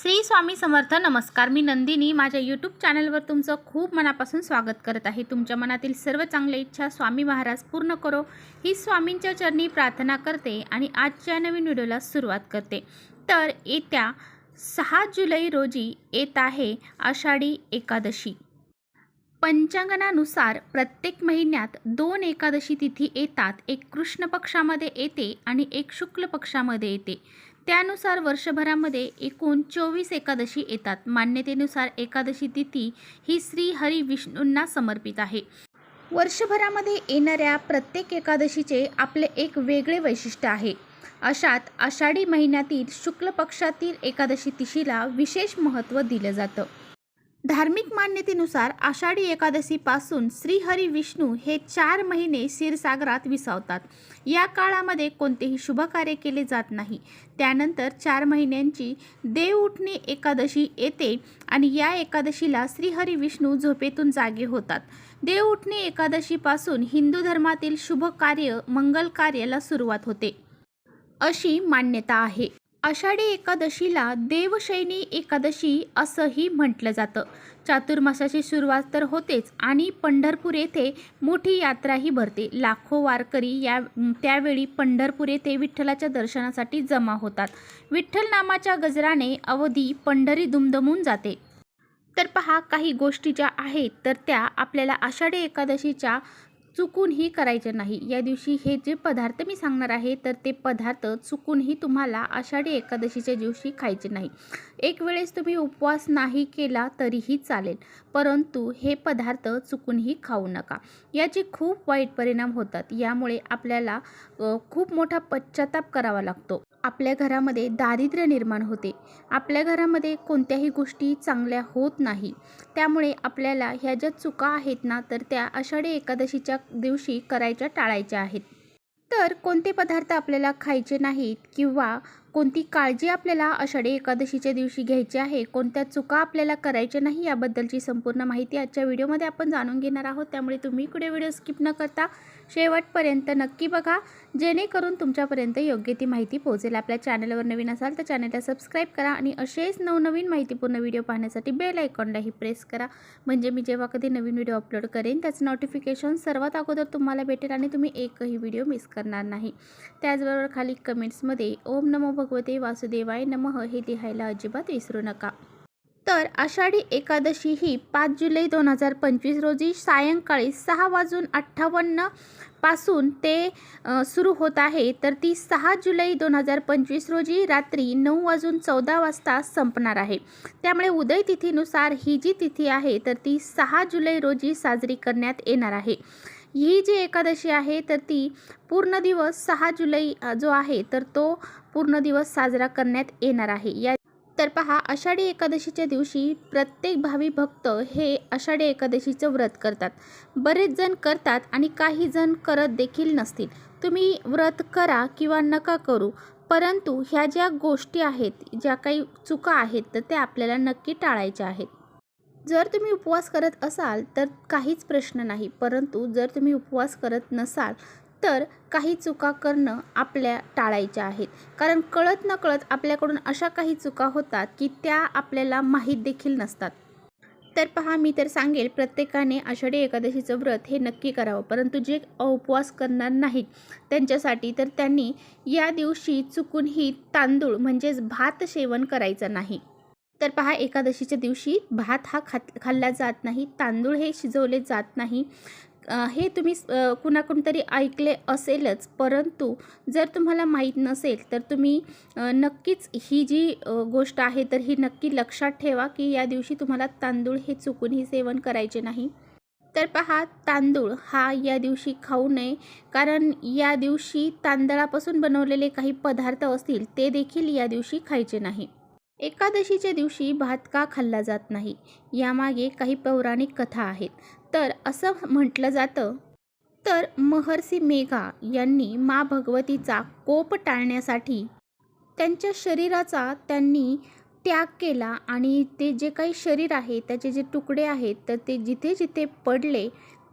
श्री स्वामी समर्थ नमस्कार. मी नंदिनी. माझ्या यूट्यूब चॅनलवर तुमचं खूप मनापासून स्वागत करत आहे. तुमच्या मनातील सर्व चांगल्या इच्छा स्वामी महाराज पूर्ण करो. ही स्वामींच्या चरणी प्रार्थना करते आणि आजच्या नवीन व्हिडिओला सुरुवात करते. तर येत्या सहा जुलै रोजी येत आहे आषाढी एकादशी. पंचांगणानुसार प्रत्येक महिन्यात दोन एकादशी तिथी येतात. एक कृष्ण पक्षामध्ये येते आणि एक शुक्ल पक्षामध्ये येते. त्यानुसार वर्षभरामध्ये एकूण चोवीस एकादशी येतात. मान्यतेनुसार एकादशी तिथी ही श्री हरी विष्णूंना समर्पित आहे. वर्षभरामध्ये येणाऱ्या प्रत्येक एकादशीचे आपले एक वेगळे वैशिष्ट्य आहे. अशात आषाढी महिन्यातील शुक्ल पक्षातील एकादशी तिशीला विशेष महत्त्व दिलं जातं. धार्मिक मान्यतेनुसार आषाढी एकादशीपासून श्रीहरी विष्णू हे चार महिने क्षीरसागरात विसावतात. या काळामध्ये कोणतेही शुभकार्य केले जात नाही. त्यानंतर चार महिन्यांची देव उठणी एकादशी येते आणि या एकादशीला श्रीहरी विष्णू झोपेतून जागे होतात. देव उठणी एकादशीपासून हिंदू धर्मातील शुभ कार्य मंगल कार्याला सुरुवात होते. अशी मान्यता आहे. आषाढी एकादशीला देवशैनी एकादशी असंही म्हटलं जातं. चातुर्मासाची सुरुवात तर होतेच आणि पंढरपूर येथे मोठी यात्राही भरते. लाखो वारकरी या त्यावेळी पंढरपूर येथे विठ्ठलाच्या दर्शनासाठी जमा होतात. विठ्ठल नामाच्या गजराने अवधी पंढरी दुमदमून जाते. तर पहा काही गोष्टी ज्या आहेत तर त्या आपल्याला आषाढी एकादशीच्या चुकूनही करायचे नाही. या दिवशी हे जे पदार्थ मी सांगणार आहे तर ते पदार्थ चुकूनही तुम्हाला आषाढी एकादशीच्या दिवशी खायचे नाही. एक वेळेस तुम्ही उपवास नाही केला तरीही चालेल परंतु हे पदार्थ चुकूनही खाऊ नका. याचे खूप वाईट परिणाम होतात. यामुळे आपल्याला खूप मोठा पश्चाताप करावा लागतो. आपल्या घरामध्ये दारिद्र्य निर्माण होते. आपल्या घरामध्ये कोणत्याही गोष्टी चांगल्या होत नाही. त्यामुळे आपल्याला ह्या ज्या चुका आहेत ना तर त्या आषाढी एकादशीच्या दिवशी करायच्या टाळायच्या आहेत. तर कोणते पदार्थ आपल्याला खायचे नाहीत किंवा कोणती काळजी आपल्याला आषाढी एकादशीच्या दिवशी घ्यायची आहे? कोणत्या चुका आपल्याला करायच्या नाही? याबद्दलची संपूर्ण माहिती आजच्या व्हिडिओमध्ये आपण जाणून घेणार आहोत. त्यामुळे तुम्ही इकडे व्हिडिओ स्किप न करता शेवटपर्यंत नक्की बघा. जेणेकरून तुमच्यापर्यंत योग्य ती माहिती पोहोचेल. आपल्या चॅनलवर नवीन असाल तर चॅनलला सबस्क्राईब करा आणि असेच नवनवीन माहितीपूर्ण व्हिडिओ पाहण्यासाठी बेल आयकॉनलाही प्रेस करा. म्हणजे मी जेव्हा कधी नवीन व्हिडिओ अपलोड करेन त्याचं नोटिफिकेशन सर्वात अगोदर तुम्हाला भेटेल आणि तुम्ही एकही व्हिडिओ मिस करणार नाही. त्याचबरोबर खाली कमेंट्समध्ये ओम नमो भगवते वासुदेवाय नमः हे लिहायला अजिबात विसरू नका. तर आषाढी एकादशी ही पाच जुलै दोन हजार पंचवीस रोजी सायंकाळी सहा वाजून अठ्ठावन्नपासून ते सुरू होत आहे. तर ती सहा जुलै दोन हजार पंचवीस रोजी रात्री नऊ वाजून चौदा वाजता संपणार आहे. त्यामुळे उदय तिथीनुसार ही जी तिथी आहे तर ती सहा जुलै रोजी साजरी करण्यात येणार आहे. ही जी एकादशी आहे तर ती पूर्ण दिवस सहा जुलै जो आहे तर तो पूर्ण दिवस साजरा करण्यात येणार आहे. या तर पहा आषाढी एकादशीच्या दिवशी प्रत्येक भावी भक्त हे आषाढी एकादशीचं व्रत करतात. बरेच जण करतात आणि काही जण करत देखील नसतील. तुम्ही व्रत करा किंवा नका करू परंतु ह्या ज्या गोष्टी आहेत ज्या काही चुका आहेत तर त्या आपल्याला नक्की टाळायच्या आहेत. जर तुम्ही उपवास करत असाल तर काहीच प्रश्न नाही. परंतु जर तुम्ही उपवास करत नसाल तर काही चुका करणं आपल्या टाळायच्या आहेत. कारण कळत नकळत आपल्याकडून अशा काही चुका होतात की त्या आपल्याला माहीत देखील नसतात. तर पहा मी तर सांगेल प्रत्येकाने आषाढी एकादशीचं व्रत हे नक्की करावं. परंतु जे उपवास करणार नाहीत त्यांच्यासाठी तर त्यांनी या दिवशी चुकूनही तांदूळ म्हणजेच भात सेवन करायचं नाही. तर पहा एकादशीच्या दिवशी भात हा खात खाल्ला जात नाही तांदूळ हे शिजवले जात नाही. हे तुम्ही कुणाकडून तरी ऐकले असेलच परंतु जर तुम्हाला माहीत नसेल तर तुम्ही नक्कीच ही जी गोष्ट आहे तर ही नक्की लक्षात ठेवा की या दिवशी तुम्हाला तांदूळ हे चुकूनही सेवन करायचे नाही. तर पहा तांदूळ हा या दिवशी खाऊ नये कारण या दिवशी तांदळापासून बनवलेले काही पदार्थ असतील ते देखील या दिवशी खायचे नाही. एकादशीच्या दिवशी भात का खाल्ला जात नाही? यामागे काही पौराणिक कथा आहेत. तर असं म्हटलं जातं. तर महर्षी मेघा यांनी मा भगवतीचा कोप टाळण्यासाठी त्यांच्या शरीराचा त्यांनी त्याग केला आणि ते जे काही शरीर आहे त्याचे जे तुकडे आहेत तर ते जिथे जिथे पडले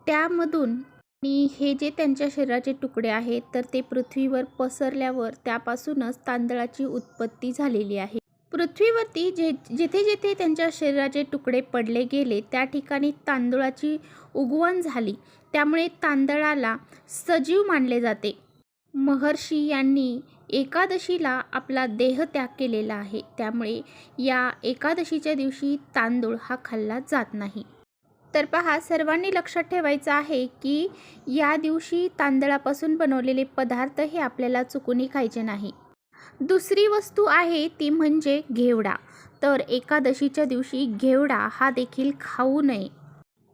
त्यामधून आणि हे जे त्यांच्या शरीराचे तुकडे आहेत तर ते पृथ्वीवर पसरल्यावर त्यापासूनच तांदळाची उत्पत्ती झालेली आहे. पृथ्वीवरती जे जिथे जिथे त्यांच्या शरीराचे तुकडे पडले गेले त्या ठिकाणी तांदूळाची उगवण झाली. त्यामुळे तांदळाला सजीव मानले जाते. महर्षी यांनी एकादशीला आपला देह त्याग केलेला आहे. त्यामुळे या एकादशीच्या दिवशी तांदूळ हा खाल्ला जात नाही. तर पहा सर्वांनी लक्षात ठेवायचं आहे की या दिवशी तांदळापासून बनवलेले पदार्थ हे आपल्याला चुकूनही खायचे नाही. दुसरी वस्तू आहे ती म्हणजे घेवडा. तर एकादशीच्या दिवशी घेवडा हा देखील खाऊ नये.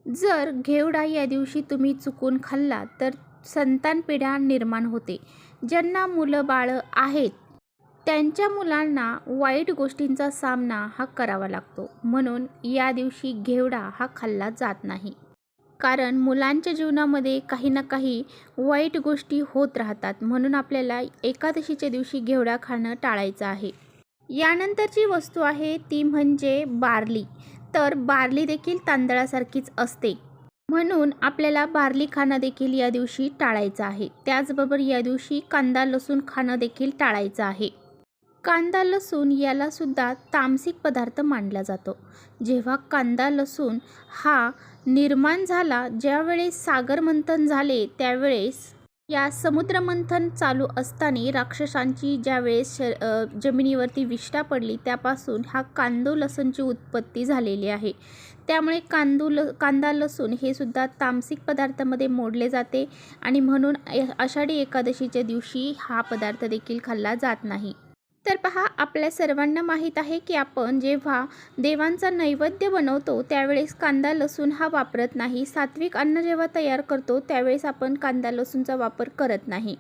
जर घेवडा या दिवशी तुम्ही चुकून खाल्ला तर संतान पिढ्या निर्माण होते. ज्यांना मुलं बाळं आहेत त्यांच्या मुलांना वाईट गोष्टींचा सामना हा करावा लागतो. म्हणून या दिवशी घेवडा हा खाल्ला जात नाही. कारण मुलांच्या जीवनामध्ये काही ना काही वाईट गोष्टी होत राहतात. म्हणून आपल्याला एकादशीच्या दिवशी घेवडा खाणं टाळायचं आहे. यानंतरची वस्तू आहे ती म्हणजे बार्ली. तर बार्ली देखील तांदळासारखीच असते. म्हणून आपल्याला बार्ली खाणं देखील या दिवशी टाळायचं आहे. त्याचबरोबर या दिवशी कांदा लसूण खाणं देखील टाळायचं आहे. कांदा लसूण यालासुद्धा तामसिक पदार्थ मानला जातो. जेव्हा कांदा लसूण हा निर्माण झाला ज्यावेळेस सागरमंथन झाले त्यावेळेस या समुद्रमंथन चालू असताना राक्षसांची ज्यावेळेस श जमिनीवरती विष्ठा पडली त्यापासून हा कांदो लसूणची उत्पत्ती झालेली आहे. त्यामुळे कांदू ल कांदा लसूण हे सुद्धा तामसिक पदार्थामध्ये मोडले जाते आणि म्हणून आषाढी एकादशीच्या दिवशी हा पदार्थ देखील खाल्ला जात नाही. तर पहा आपल्या सर्वांना माहीत आहे की आपण जेव्हा देवांचा नैवेद्य बनवतो त्यावेळेस कांदा लसूण हा वापरत नाही. सात्विक अन्न जेव्हा तयार करतो त्यावेळेस आपण कांदा लसूणचा वापर करत नाही.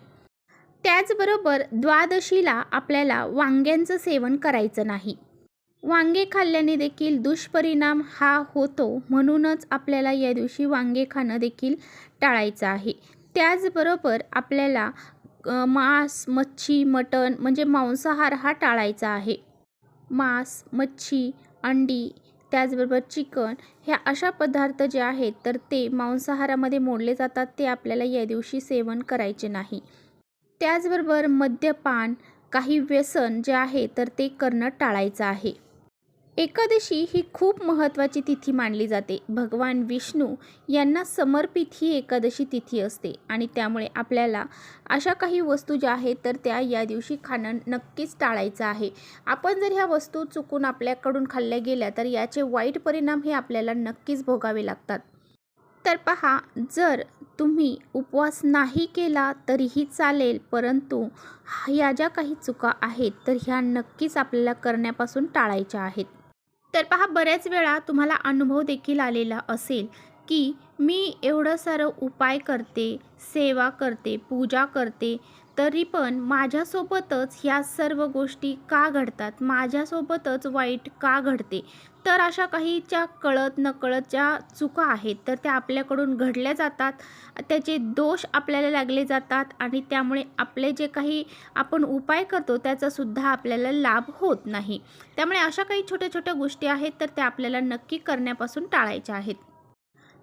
त्याचबरोबर द्वादशीला आपल्याला वांग्यांचं सेवन करायचं नाही. वांगे खाल्ल्याने देखील दुष्परिणाम हा होतो म्हणूनच आपल्याला या दिवशी वांगे खाणं देखील टाळायचं आहे. त्याचबरोबर आपल्याला मांस मच्छी मटण म्हणजे मांसाहार हा टाळायचा आहे. मांस मच्छी अंडी त्याचबरोबर चिकन ह्या अशा पदार्थ जे आहेत तर ते मांसाहारामध्ये मोडले जातात ते आपल्याला या दिवशी सेवन करायचे नाही. त्याचबरोबर मद्यपान काही व्यसन जे आहे तर ते करणं टाळायचं आहे. एकादशी ही खूप महत्त्वाची तिथी मानली जाते. भगवान विष्णू यांना समर्पित ही एकादशी तिथी असते आणि त्यामुळे आपल्याला अशा काही वस्तू ज्या आहेत तर त्या या दिवशी खाणं नक्कीच टाळायचं आहे. आपण जर ह्या वस्तू चुकून आपल्याकडून खाल्ल्या गेल्या तर याचे वाईट परिणाम हे आपल्याला नक्कीच भोगावे लागतात. तर पहा जर तुम्ही उपवास नाही केला तरीही चालेल परंतु ह्या ज्या काही चुका आहेत तर ह्या नक्कीच आपल्याला करण्यापासून टाळायच्या आहेत. तर पहा बऱ्याच वेळा तुम्हाला अनुभव देखील आलेला असेल की मी एवढं सारं उपाय करते सेवा करते पूजा करते तरी पण माझ्यासोबतच ह्या सर्व गोष्टी का घडतात? माझ्यासोबतच वाईट का घडते? तर अशा काही ज्या कळत नकळत ज्या चुका आहेत. तर त्या आपल्याकडून घडल्या जातात. त्याचे दोष आपल्याला लागले जातात आणि त्यामुळे आपले जे काही आपण उपाय करतो त्याचासुद्धा आपल्याला लाभ होत नाही. त्यामुळे अशा काही छोट्या छोट्या गोष्टी आहेत तर त्या आपल्याला नक्की करण्यापासून टाळायच्या आहेत.